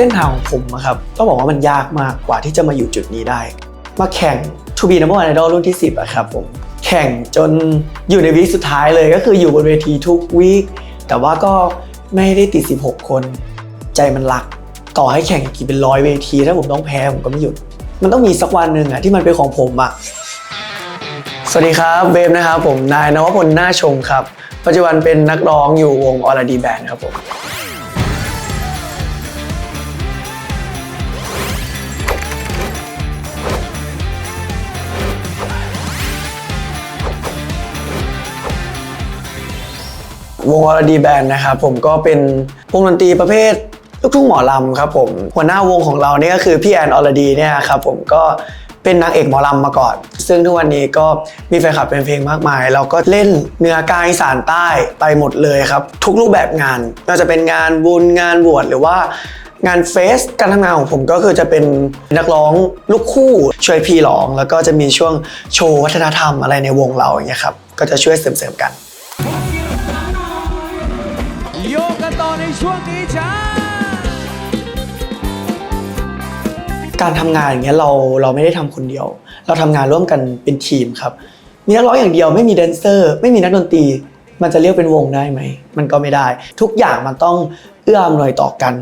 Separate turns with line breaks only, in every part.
เส้นทางของผมอะครับต้องบอกว่ามันยากมากกว่าที่จะมาอยู่จุดนี้ได้ มาแข่ง To be number one idol รุ่นที่ 10อะครับผมแข่งจนอยู่ในวีคสุดท้ายเลยก็คืออยู่บนเวทีทุกวีคแต่ว่าก็ไม่ได้ติด 16 คน ใจมันรัก ต่อให้แข่งกี่เป็นร้อยเวที ถ้าผมต้องแพ้ผมก็ไม่หยุด มันต้องมีสักวันหนึ่งอะที่มันเป็นของผมอะสวัสดีครับเวฟนะครับผมนายนวพลน่าชมครับ ปัจจุบันเป็นนักร้องอยู่วงออร์ดีแบนครับผม วงอรดีแบนนะครับผมก็เป็นวงดนตรีประเภทลูกทุ่งหมอลำครับผมหัวหน้าวงของเราเนี่ยก็คือพี่แอนอรดีเนี่ยครับผมก็เป็นนางเอกหมอลำมาก่อน ซึ่งทุกวันนี้ก็มีแฟนคลับเป็นเพลงมากมาย เราก็เล่นเนื้อกางอีสานใต้ไปหมดเลยครับ ทุกรูปแบบงานไม่ว่าจะเป็นงานบุญงานบวชหรือว่างานเฟสการทำงานของผมก็คือจะเป็นนักร้องลูกคู่ช่วยพี่ร้อง แล้วก็จะมีช่วงโชว์วัฒนธรรมอะไรในวงเราอย่างเงี้ยครับก็จะช่วยเสริมๆกัน
ช่วงนี้จ้า
การทำงานอย่างเงี้ยเราเราไม่ได้ทำคนเดียว เราทำงานร่วมกันเป็นทีมครับ มีนักร้องอย่างเดียวไม่มีแดนเซอร์ ไม่มีนักดนตรี มันจะเรียกเป็นวงได้ไหม มันก็ไม่ได้ ทุกอย่างมันต้องเอื้ออำนวยต่อกัน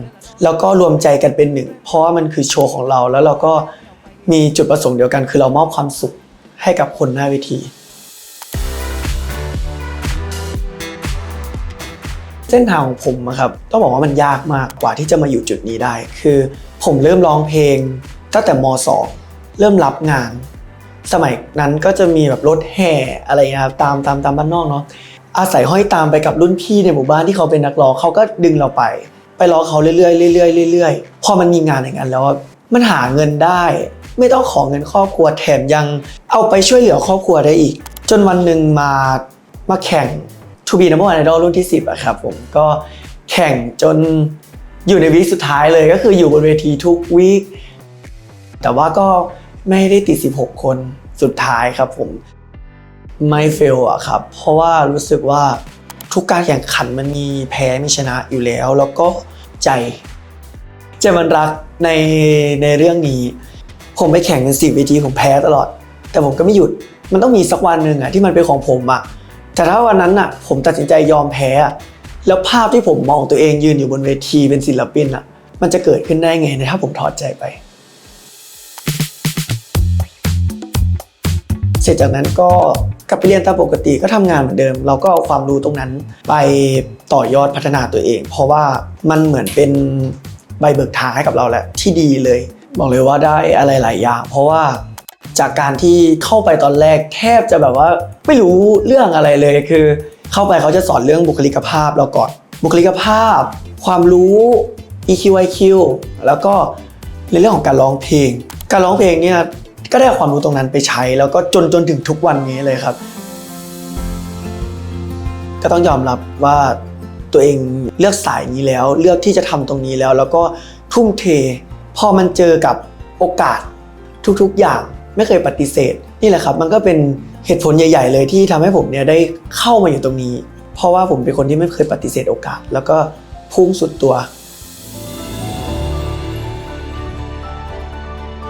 แล้วก็รวมใจกันเป็นหนึ่ง เพราะว่ามันคือโชว์ของเราแล้วเราก็มีจุดประสงค์เดียวกัน คือเรามอบความสุขให้กับคนหน้าเวที เส้นทางของผมอะครับต้องบอกว่ามันยากมากกว่าที่จะมาอยู่จุดนี้ได้ คือผมเริ่มร้องเพลงตั้งแต่ม .2 เริ่มรับงาน สมัยนั้นก็จะมีแบบรถแห่อะไรเงี้ยครับตามตามตามบ้านนอกเนาะอาศัยห้อยตามไปกับรุ่นพี่ในหมู่บ้านที่เขาเป็นนักร้องเขาก็ดึงเราไป ไปร้องเขาเรื่อยๆเรื่อยๆเรื่อยๆพอมันมีงานอย่างนั้นแล้วมันหาเงินได้ ไม่ต้องขอเงินครอบครัวแถมยังเอาไปช่วยเหลือครอบครัวได้อีก จนวันหนึ่งมามาแข่ง To be number one idol รุ่นที่ 10อะครับผมก็แข่งจนอยู่ในวีคสุดท้ายเลยก็คืออยู่บนเวทีทุกวีคแต่ว่าก็ไม่ได้ติด 16 คนสุดท้ายครับผมไม่เฟลอะครับ เพราะว่ารู้สึกว่าทุกการแข่งขันมันมีแพ้มีชนะอยู่แล้ว แล้วก็ใจ ใจมันรักในในเรื่องนี้ ผมไปแข่งกันสิบเวทีผมแพ้ตลอด แต่ผมก็ไม่หยุดมันต้องมีสักวันหนึ่งอะที่มันเป็นของผมอะ แต่ถ้าวันนั้นอะผมตัดสินใจยอมแพ้แล้วภาพที่ผมมองตัวเองยืนอยู่บนเวทีเป็นศิลปินอะมันจะเกิดขึ้นได้ไงถ้าผมถอดใจไป เสร็จจากนั้นก็กลับไปเรียนตามปกติก็ทำงานเหมือนเดิม เราก็เอาความรู้ตรงนั้น ไปต่อยอดพัฒนาตัวเอง เพราะว่ามันเหมือนเป็นใบเบิกทางให้กับเราแหละที่ดีเลย บอกเลยว่าได้อะไรหลายอย่าง เพราะว่า จากการที่เข้าไปตอนแรกแทบจะแบบว่าไม่รู้เรื่องอะไรเลยคือ เข้าไปเขาจะสอนเรื่องบุคลิกภาพเราก่อนบุคลิกภาพ ความรู้ EQ IQ แล้วก็ในเรื่องของการร้องเพลง การร้องเพลงเนี่ยก็ได้ความรู้ตรงนั้นไปใช้ แล้วก็จนจนถึงทุกวันนี้เลยครับ ก็ต้องยอมรับว่าตัวเองเลือกสายนี้แล้ว เลือกที่จะทำตรงนี้แล้ว แล้วก็ทุ่มเท พอมันเจอกับโอกาสทุกๆอย่าง ไม่เคยปฏิเสธ นี่แหละครับ มันก็เป็นเหตุผลใหญ่ ๆ เลยที่ทำให้ผมเนี่ยได้เข้ามาอยู่ตรงนี้ เพราะว่าผมเป็นคนที่ไม่เคยปฏิเสธโอกาส แล้วก็พุ่งสุดตัว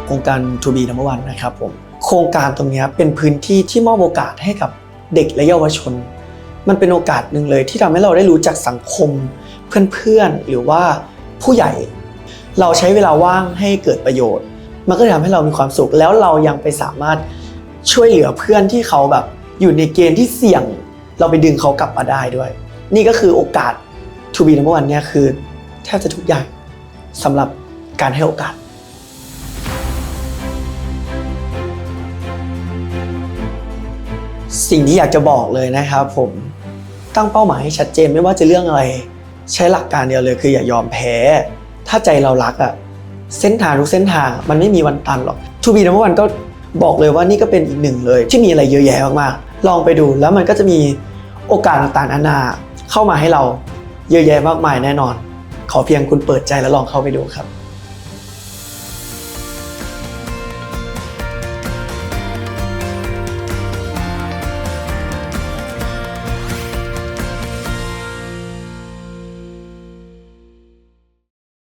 โครงการ To be number one นะครับผมโครงการตรงนี้เป็นพื้นที่ที่มอบโอกาสให้กับเด็กและเยาวชน มันเป็นโอกาสหนึ่งเลยที่ทำให้เราได้รู้จักสังคมเพื่อนๆหรือว่าผู้ใหญ่ เราใช้เวลาว่างให้เกิดประโยชน์ มันก็จะทำให้เรามีความสุข แล้วเรายังไปสามารถช่วยเหลือเพื่อนที่เขาแบบอยู่ในเกณฑ์ที่เสี่ยง เราไปดึงเขากลับมาได้ด้วย นี่ก็คือโอกาส To be number one เนี่ยคือแทบจะทุกอย่างสำหรับการให้โอกาสสิ่งที่อยากจะบอกเลยนะครับผมตั้งเป้าหมายให้ชัดเจนไม่ว่าจะเรื่องอะไร ใช้หลักการเดียวเลยคืออย่ายอมแพ้ ถ้าใจเรารักอะ เส้นทางทุกเส้นทางมันไม่มีวันตันหรอกทูบีนัมวันก็บอกเลยว่านี่ก็เป็นอีกหนึ่งเลย ที่มีอะไรเยอะแยะมากๆลองไปดูแล้วมันก็จะมีโอกาสต่างๆนานาเข้ามาให้เราเยอะแยะมากมายแน่นอน ขอเพียงคุณเปิดใจและลองเข้าไปดูครับ